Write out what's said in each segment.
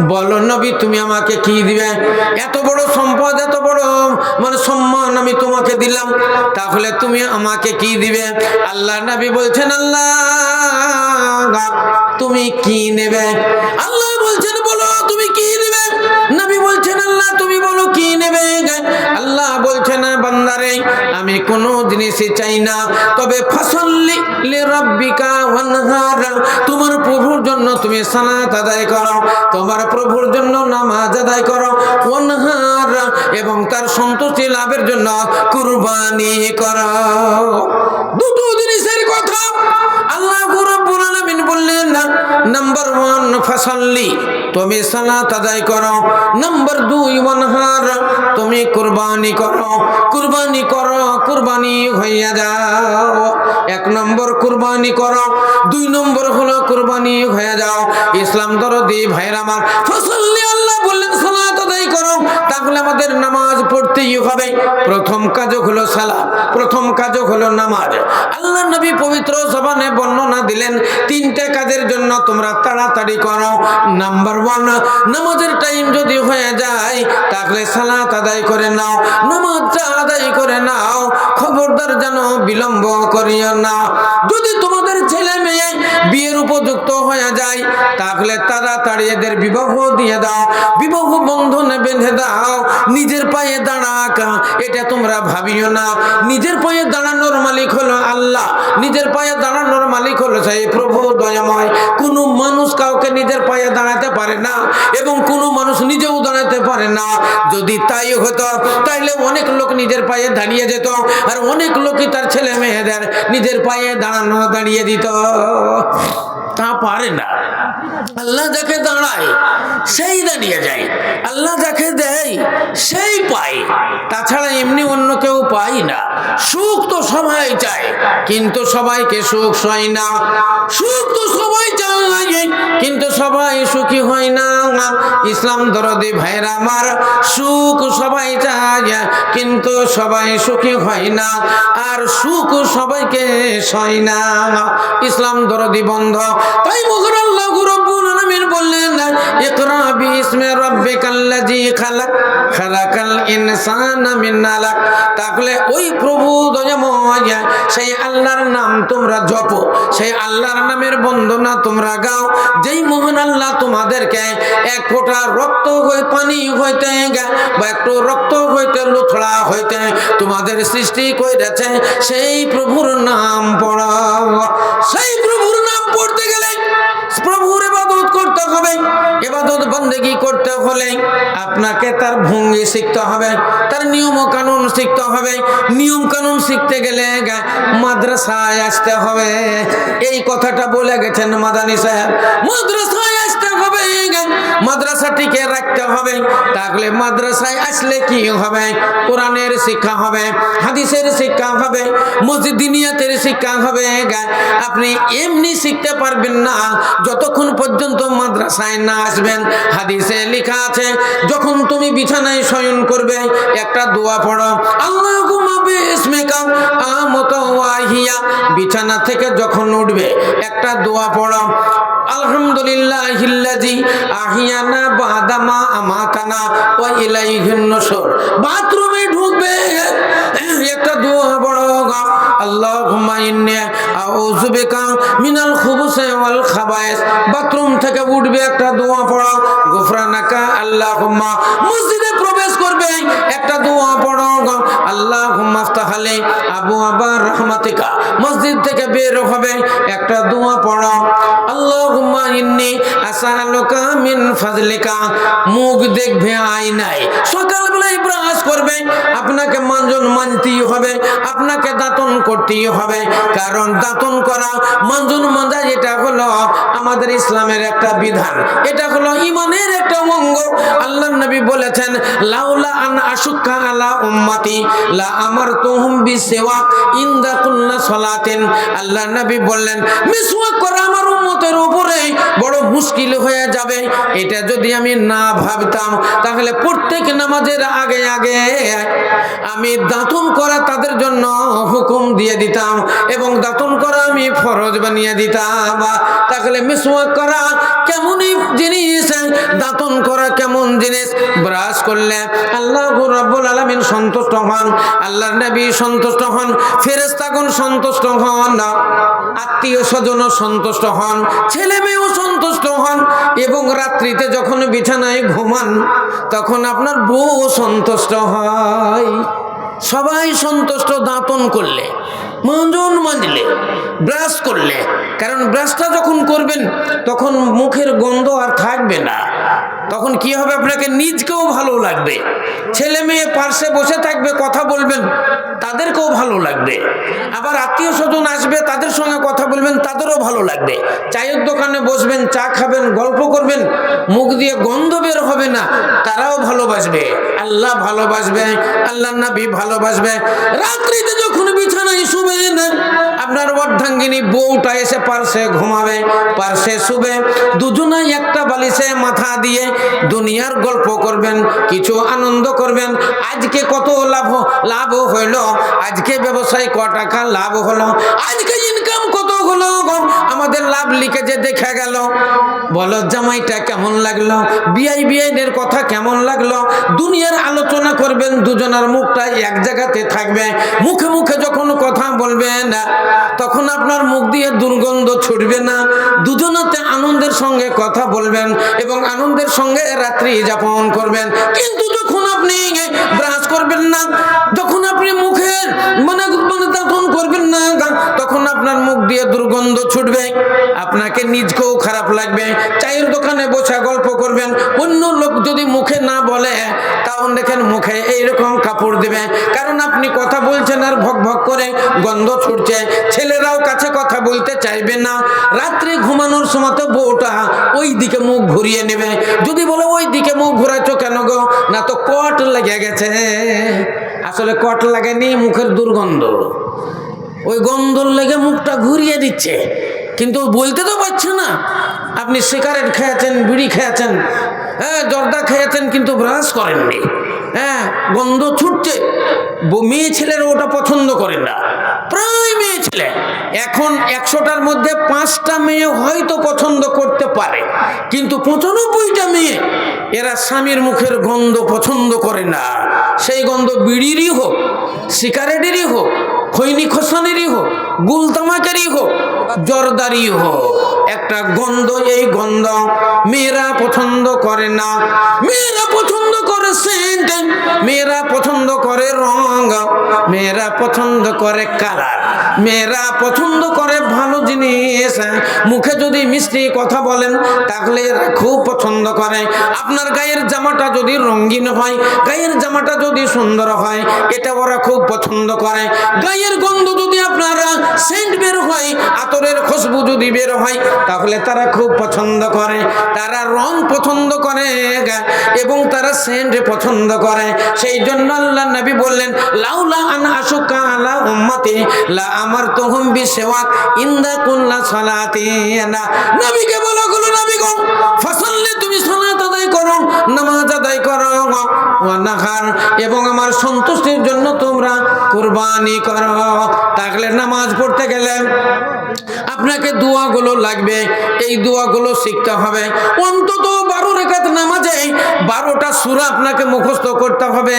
বলো, নবী, তুমি আমাকে কি দিবে? এত বড় সম্পদ, এত বড় মানে সম্মান আমি তোমাকে দিলাম। তাহলে তুমি আমাকে কি দিবে? আল্লাহ নবী বলছেন, আল্লাহ, তুমি কি নেবে? আল্লাহ বলছেন, বলো, তুমি কি নেবে? নবী বলছেন, আল্লাহ, তুমি বলো, কি নেবে? আল্লাহ বলছেন, বান্দারে আমি কোনো জিনিসই চাই না। তবে ফসল্লি লে রব্বিকা ওয়ানহার, তোমার প্রভুর জন্য তুমি সালাত আদায় করো, তোমার প্রভুর জন্য নামাজ আদায় করো, ওয়ানহার, এবং তার সন্তুষ্টি লাভের জন্য কুরবানি করো। দুটো জিনিসের কথা আল্লাহ বললেন, নাম্বার ওয়ান আদায় করো। নাম্বার দুই তুমি কুরবানি করো। কুরবানি করো কুরবানি হইয়া যাও। এক নম্বর কুরবানি করো, দুই নম্বর হলো কুরবানি হয়ে যাও। ইসলাম দরদি ভাইরা আমার, ফসল্লি আল্লাহ বললেন, সালাত আদায় করো। তাহলে আমাদের নামাজ পড়তেই হবে। প্রথম কাজ হলো সালাত, প্রথম কাজ হলো নামাজ। আল্লাহ নবী পবিত্র জবানে বর্ণনা দিলেন, তিনটে কাজের জন্য তোমরা তাড়াতাড়ি করো। নাম্বার ওয়ান নামাজের টাইম যদি হয়ে যায়, তাহলে সালাত আদায় করে নাও। নামাজটা আদায় করে নাও, খবরদার যেন বিলম্ব করিও না। যদি তোমাদের ছেলে মেয়ে বিয়ের উপযুক্ত হয়ে যায়, তাহলে তাড়াতাড়ি এদের বিবাহ দিয়ে দাও। বিবাহ বন্ধনে বেঁধে দাও। নিজের পায়ে দাঁড়াক এটা তোমরা ভাবিও না। নিজের পায়ে দাঁড়ানোর মালিক হলো আল্লাহ। নিজের পায়ে দাঁড়ানোর মালিক হলো সেই প্রভু দয়াময়। কোনো মানুষ কাউকে নিজের পায়ে দাঁড়াতে পারে না এবং কোনো মানুষ নিজেও দাঁড়াতে পারে না। যদি তাই হতো, তাইলে অনেক লোক নিজের পায়ে দাঁড়িয়ে যেত আর অনেক লোকই তার ছেলে মেয়েদের নিজের পায়ে দাঁড়ানো দাঁড়িয়ে দিত। তা পারে না। আল্লাহ যাকে দাঁড়ায়, সেই দাঁড়িয়ে যায়। আল্লাহ যাকে দেয়, সেই পায়। তাছাড়া এমনি অন্য কেউ পায় না। সুখ তো সবাই চায়, কিন্তু সবাইকে সুখ হয় না। সুখ তো সবাই চায়, কিন্তু সবাই সুখী হয় না। ইসলাম দরদি ভাইরা আমার, সুখ সবাই চায়, কিন্তু সবাই সুখী হয় না। আর সুখ সবাইকে সয় না। ইসলাম দরদি বন্ধ। তাই মগর আল্লাহ আলামিন তাহলে ওই প্রভু সেই আল্লাহর নাম তোমরা জপো, সেই আল্লাহর নামের বন্দনা তোমরা গাও। যেই আল্লাহ তোমাদেরকে এক ফোঁটা রক্ত হয়ে, পানি হইতে বা একটু রক্ত হইতে, লুথড়া হইতে তোমাদের সৃষ্টি করেছে সেই প্রভুর নাম পড়াও। সেই প্রভুর নাম পড়তে গেলে হবে। ইবাদত বন্দেগি করতে হলে আপনাকে তার ভঙ্গি শিখতে হবে, তার নিয়ম কানুন শিখতে হবে। নিয়ম কানুন শিখতে গেলে মাদ্রাসায় আসতে হবে। এই কথাটা বলে গেছেন মাদানি সাহেব। মাদ্রাসায় মাদ্রাসাটিকে রাখতে হবে? তাহলে মাদ্রাসায় আসলে কি হবে? কোরআনের শিক্ষা হবে, হাদিসের শিক্ষা হবে মসজিদিনিয়াতের শিক্ষা হবে। আপনি এমনি শিখতে পারবেন না, যতক্ষণ পর্যন্ত মাদ্রাসায় না আসবেন। হাদিসে লেখা আছে, যখন তুমি বিছানায় শয়ন করবে, একটা দোয়া পড়ো, আল্লাহুম্মা বিছানা থেকে যখন উঠবে, একটা দোয়া পড়ো আলহামদুলিল্লাহিল্লাযী আহিয়ানা বাদামা বাথরুমে ঢুকবে। একটা দোয়া পড়ো খাবায়েস বাথরুম থেকে উঠবে একটা দোয়া পড়ো, গুফরানাকা, আল্লাহুম্মা। মসজিদে প্রবেশ করবে, একটা দোয়া পড়ো আল্লাহুম্মা আফতাহালি আবু আবার রহমাতিকা। মসজিদ থেকে বের হবে, একটা দোয়া পড়ো, আল্লাহুম্মা মুখ দেখবে আয়নায়। সকালবেলায় ব্রাশ করবে মানজন মানতেই হবে, আপনাকে দাঁতন করতেই হবে। কারণ দাঁতন করা মানজন মাজা এটা হলো আমাদের ইসলামের একটা বিধান। এটা হলো ইমানের একটা অঙ্গ। আল্লাহ নবী বলেছেন, লাউলা আন আশুক্কা আলা উম্মতি, লা আমার তুহুম বিসেওয়াক ইন্দা কুল্লা সলাতেন। আল্লাহ নবী বললেন, মিসওয়াক করা আমার উম্মতের উপরে বড় মুশকিল হয়ে যাবে। এটা যদি আমি না ভাবতাম, তাহলে প্রত্যেক নামাজের আগে আগে আমি দাঁতন করা তাদের জন্য হুকুম দিয়ে দিতাম এবং দাঁতন করা আমি ফরজ বানিয়ে দিতাম। তাহলে মিসওয়াক করা কেমনই জিনিস দাঁতন করা কেমন জিনিস? ব্রাশ করলে আল্লাহ রাব্বুল আলামিন সন্তুষ্ট হন, আল্লাহর নবী সন্তুষ্ট হন, ফেরেশতাগণ সন্তুষ্ট হন, আত্মীয় স্বজন সন্তুষ্ট হন ছেলে মেয়েও সন্তুষ্ট হন এবং রাত্রিতে যখন বিছানায় ঘুমান, তখন আপনার বউ সন্তুষ্ট হয়। সবাই সন্তুষ্ট দাঁতন করলে। মঞ্জন মাজলে ব্রাশ করলে। কারণ ব্রাশটা যখন করবেন, তখন মুখের গন্ধ আর থাকবে না। তখন কি হবে আপনাকে? নিজকেও ভালো লাগবে। ছেলে মেয়ে পার্শ্বে বসে থাকবে, কথা বলবেন, তাদেরকেও ভালো লাগবে। আবার আত্মীয় স্বজন আসবে, তাদের সঙ্গে কথা বলবেন, তাদেরও ভালো লাগবে। চায়ের দোকানে বসবেন, চা খাবেন, গল্প করবেন, মুখ দিয়ে গন্ধ বের হবে না, তারাও ভালোবাসবে। আল্লাহ ভালোবাসবে আল্লাহ নবী ভালোবাসবে। রাত্রিতে যখন বিছানায় না? আপনার অর্ধাঙ্গিনী বউটা এসে পার্শ্বে ঘুমাবে, পার্শ্বে শুবে। দুজনে একটা বালিশে মাথা দিয়ে দুনিয়ার গল্প করবেন, কিছু আনন্দ করবেন। আজকে কত লাভ লাভ হইল? আজকে ব্যবসায় ক টাকা লাভ হলো? আজকে ইনকাম আমাদের লাভ লিখে যে দেখা গেল। বলো, জামাইটা কেমন লাগল? বিআই বিআইনের কথা কেমন লাগল? দুনিয়ার আলোচনা করবেন, দুজনের মুখটা এক জায়গাতে থাকবে। মুখে মুখে যখন কথা বলবেন, তখন আপনার মুখ দিয়ে দুর্গন্ধ ছুটবে না। দুজনাতে আনন্দের সঙ্গে কথা বলবেন এবং আনন্দের সঙ্গে রাত্রি যাপন করবেন। কিন্তু যখন আপনি ব্রাশ করবেন না, যখন আপনি মুখের মানে মানে করবেন না আপনার মুখ দিয়ে দুর্গন্ধ ছুটবে, আপনাকে নিজকেও খারাপ লাগবে। চায়ের দোকানে বসে গল্প করবেন, অন্য লোক যদি মুখে না বলে তাহলে দেখেন মুখে এইরকম কাপড় দেবে। কারণ আপনি কথা বলছেন আর ভক ভক করে গন্ধ ছুটছে। ছেলেরাও কাছে কথা বলতে চাইবে না। রাত্রে ঘুমানোর সময় তো বউটা ওই দিকে মুখ ঘুরিয়ে নেবে। যদি বলে ওই দিকে মুখ ঘুরাচ্ছ কেন গো? না তো কট লেগে গেছে। আসলে কট লাগেনি মুখের দুর্গন্ধ। ওই গন্ধর লেগে মুখটা ঘুরিয়ে দিচ্ছে। কিন্তু বলতে তো পারছে না, আপনি সিগারেট খেয়েছেন, বিড়ি খেয়েছেন হ্যাঁ জর্দা খেয়েছেন, কিন্তু ব্রাশ করেননি। হ্যাঁ গন্ধ ছুটছে। মেয়ে ছেলেরা ওটা পছন্দ করে না। প্রায় মেয়ে ছেলে। এখন একশোটার মধ্যে পাঁচটা মেয়ে হয়তো পছন্দ করতে পারে। কিন্তু পঁচানব্বইটা মেয়ে, এরা স্বামীর মুখের গন্ধ পছন্দ করে না। সেই গন্ধ বিড়িরই হোক, সিগারেটেরই হোক খৈনি খোসনেরই হোক। গুলতামাকেরই হোক, জরদারি হোক, একটা গন্ধ এই গন্ধ মেয়েরা পছন্দ করে না। মেয়েরা পছন্দ করে সেন্ট, মেয়েরা পছন্দ করে রং মেয়েরা পছন্দ করে কালার, মেয়েরা পছন্দ করে ভালো জিনিস। মুখে যদি মিষ্টি কথা বলেন, তাহলে খুব পছন্দ করে। আপনার গায়ের জামাটা যদি রঙিন হয়, গায়ের জামাটা যদি সুন্দর হয়, এটা ওরা খুব পছন্দ করে। গায়ের গন্ধ যদি আপনারা সেন্ট বের হয়, আতরের খুশবু যদি বের হয়, তাহলে তারা খুব পছন্দ করে। তারা রং পছন্দ করে, এবং তারা সেন্ট পছন্দ করে। সেই জন্য আল্লাহ নবী বললেন, লাউলা আন আশুকা আলা উম্মতি, লা আমার তোহম বিসওয়াক, ইন্দা কুল্লা সালাতি না নবীকে বলো গুলো নবী গো, ফসল্লে নামাজ আদায় করো ওয়া নাহার এবং আমার সন্তুষ্টির জন্য তোমরা কুরবানি করো। তাহলে নামাজ পড়তে গেলে আপনাকে দোয়াগুলো লাগবে, এই দোয়াগুলো শিখতে হবে। নামাজে বারোটা সুরা আপনাকে মুখস্থ করতে হবে।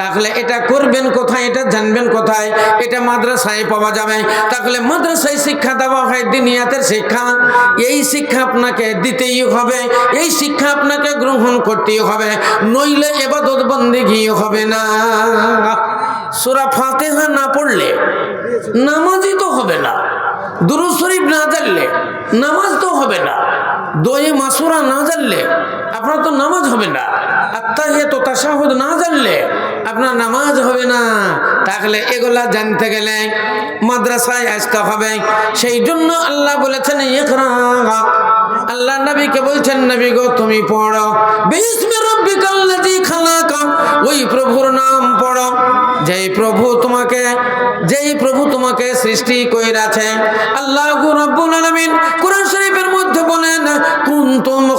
তাহলে এটা করবেন কোথায়? এটা জানবেন কোথায়? এটা মাদ্রাসায় পাওয়া যাবে। তাহলে মাদ্রাসায় শিক্ষা দেওয়া হয়, দিনিয়াতের শিক্ষা। এই শিক্ষা আপনাকে দিতেই হবে। এই শিক্ষা আপনাকে গ্রহণ করতেই হবে। নইলে এবাদত বন্দিগি হবে না। সুরা ফাতেহা না পড়লে নামাজই তো হবে না। দুরুদ শরীফ না জানলে নামাজ তো হবে না। দয়ে মাসুরা না জানলে আপনার তো নামাজ হবে না। আত্মাহিয়া তো তাসাহুদ না জানলে আপনার নামাজ হবে না। তাহলে এগুলা জানতে গেলে মাদ্রাসায় আসতে হবে। সেই জন্য আল্লাহ বলেছেন আল্লাহ নবীকে বলছেন, নবী গো, তুমি পড়ো। ওই প্রভুর নাম পড়ো। যেই প্রভু তোমাকে, যেই প্রভু তোমাকে সৃষ্টি কইরাছে, আল্লাহ রাব্বুল আলামিন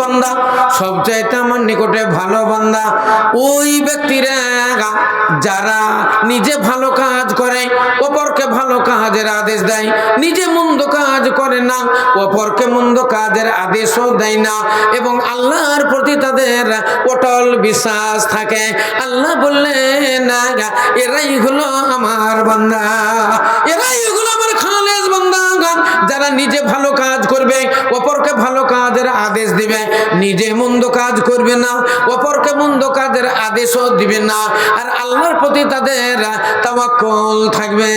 বান্দা, সবচাইতে আমার নিকটে ভালো বান্দা। ওই ব্যক্তিরা যারা নিজে ভালো কাজ করে, অপরকে ভালো কাজের আদেশ দেয়। নিজে মন্দ কাজ করে না, অপরকে মন্দ কাজের আদেশও দেয় না। এবং আল্লাহর প্রতি তাদের অটল বিশ্বাস থাকে। আল্লাহ বললেন, এরাই হলো আমার বান্দা, এরাই হলো আমার খালেজ বান্দা যারা নিজে ভালো কাজ করবে অপরকে ভালো কাজের আদেশ দিবে নিজে মন্দ কাজ করবে না, অপরকে মন্দ কাজের আদেশও দিবে না, আর আল্লাহর প্রতি তাদের তাওয়াক্কুল থাকবে।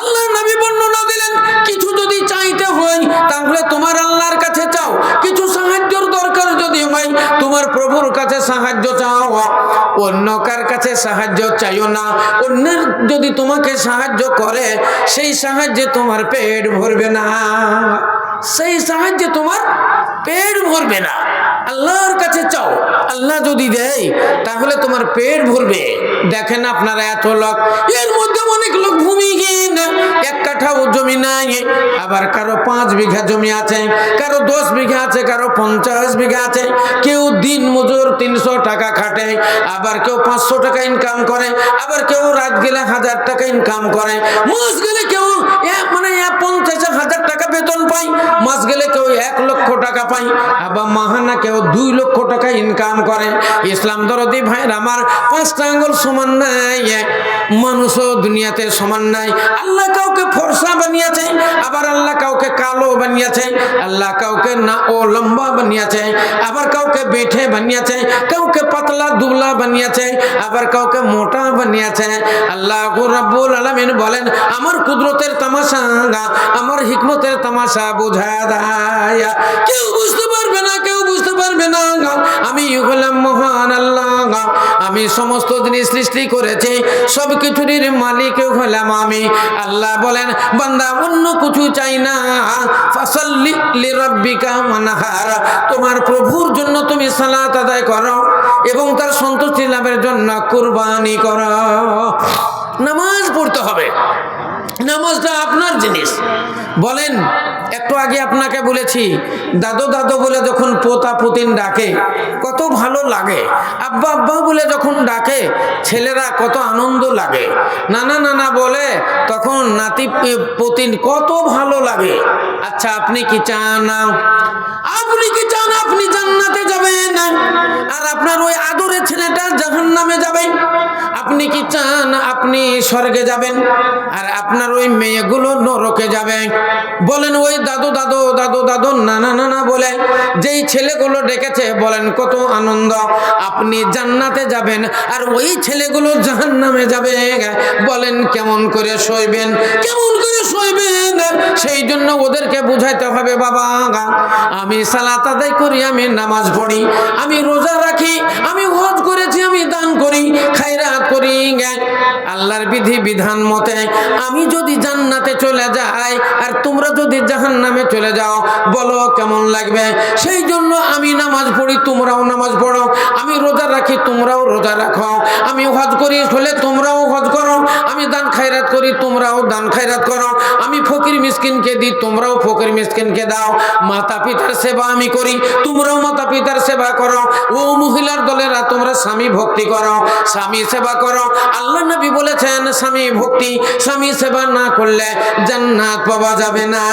আল্লাহ নবী বর্ণনা দিলেন, কিছু যদি চাইতে হয়, তাহলে তোমার আল্লাহর কাছে চাও। কিছু সাহায্যর দরকার যদি হয়, তোমার প্রভুর কাছে সাহায্য চাও। অন্য কার কাছে সাহায্য চাইও না। অন্যের যদি তোমাকে সাহায্য করে, সেই সাহায্যে তোমার পেট ভরবে না। সেই সাহায্যে তোমার পেট ভরবে না। আল্লাহর কাছে চাও, আল্লাহ যদি দেয়, তাহলে তোমার পেট ভরবে। দেখেন আপনারা এত লোক, এর মধ্যে অনেক লোক ভূমিহীন এক কাঠাও জমি নাই। আবার কারও পাঁচ বিঘা জমি আছে, কারও দশ বিঘা আছে, কারও পঞ্চাশ বিঘা আছে। কেউ দিন মজুর তিনশো টাকা খাটে, আবার কেউ পাঁচশো টাকা ইনকাম করে, আবার কেউ রাত গেলে হাজার টাকা ইনকাম করে। মাস গেলে কেউ মানে পঞ্চাশ হাজার টাকা বেতন পায়, মাস গেলে কেউ এক লক্ষ টাকা পায়, আবার মাহানা কেউ দুই লক্ষ টাকা ইনকাম করে। ইসলাম দরদি ভাইয়ের আমার পাঁচটা আঙ্গুল সমান নাই, মানুষও দুনিয়াতে সমান নাই। আল্লাহ কাউকে ফর্সা বানিয়েছে, আবার আল্লাহ কাউকে কালো বানিয়েছে, আল্লাহ কাউকে না ও লম্বা বানিয়েছে, আবার কাউকে বেঠে বানিয়েছে, কাউকে পাতলা দুবলা বানিয়েছে, আবার কাউকে মোটা বানিয়েছে। আল্লাহ রাব্বুল আলামিন বলেন, আমার কুদরতের তামাশা আমার হিকমতের তামাশা বোঝা দেয় কেউ বুঝতে পারবে না, কেউ বুঝতে পারবে না আমি হলাম মহান আল্লাহ আমি সমস্ত জিনিস সৃষ্টি করেছি সব কিছুরই মালিক হলাম আমি। আল্লাহ বলেন বান্দা অন্য কিছু চাই না। তোমার প্রভুর জন্য তুমি সালাত আদায় করো এবং তার সন্তুষ্টি লাভের জন্য কুরবানি করো। নামাজ পড়তে হবে। নামাজটা আপনার জিনিস। বলেন একটু আগে আপনাকে বলেছি, দাদু দাদু বলে যখন পোতা পুতিন ডাকে, কত ভালো লাগে। আব্বা আব্বা বলে যখন ডাকে, ছেলেরা কত আনন্দ লাগে। নানা নানা বলে, তখন নাতি পুতিন কত ভালো লাগে। আচ্ছা আপনি কি চান আপনি কি চান, আপনি জান্নাতে যাবেন। আর আপনার ওই আদরের ছেলেটা জাহান নামে যাবে। আপনি কি চান, আপনি স্বর্গে যাবেন। আর আপনার ওই মেয়েগুলো নরকে যাবে। বলেন, ওই দাদু দাদু দাদু দাদু, নানা নানা বলে, যেই ছেলেগুলো ডেকেছে বলেন, কত আনন্দ, আপনি জান্নাতে যাবেন আর ওই ছেলেগুলো জাহান্নামে যাবে। বলেন, কেমন করে সইবেন, কেমন করে সইবেন? সেই জন্য ওদেরকে বুঝাইতে হবে, বাবা আমি সালাত আদায় করি, আমি নামাজ পড়ি, আমি রোজা রাখি, আমি হজ করেছি, আমি দান করি, খায়রাত করি আল্লাহর বিধি, বিধান মতে, আমি যদি জান্নাতে চলে যাই, আর তোমরা যদি জাহান্নামে চলে যাও। বলো কেমন লাগবে? সেই জন্য আমি নামাজ পড়ি, তোমরাও নামাজ পড়ো। আমি রোজা রাখি, তোমরাও রোজা রাখো। আমি হজ করি, হলে তোমরাও হজ করো। আমি দান খায়রাত করি, তোমরাও দান খায়রাত করো। ফকির মিসকিনকে দিই, তোমরাও ফকির মিসকিনকে দাও। মাতা পিতার সেবা আমি করি, তোমরাও মাতা পিতার সেবা করো। ও মহিলার দলেরা, তোমরা স্বামী ভক্তি করো, স্বামী সেবা করো। আল্লাহ নবী বলেছেন, স্বামী ভক্তি, স্বামী সেবা না করলে জান্নাত পাওয়া যাবে না।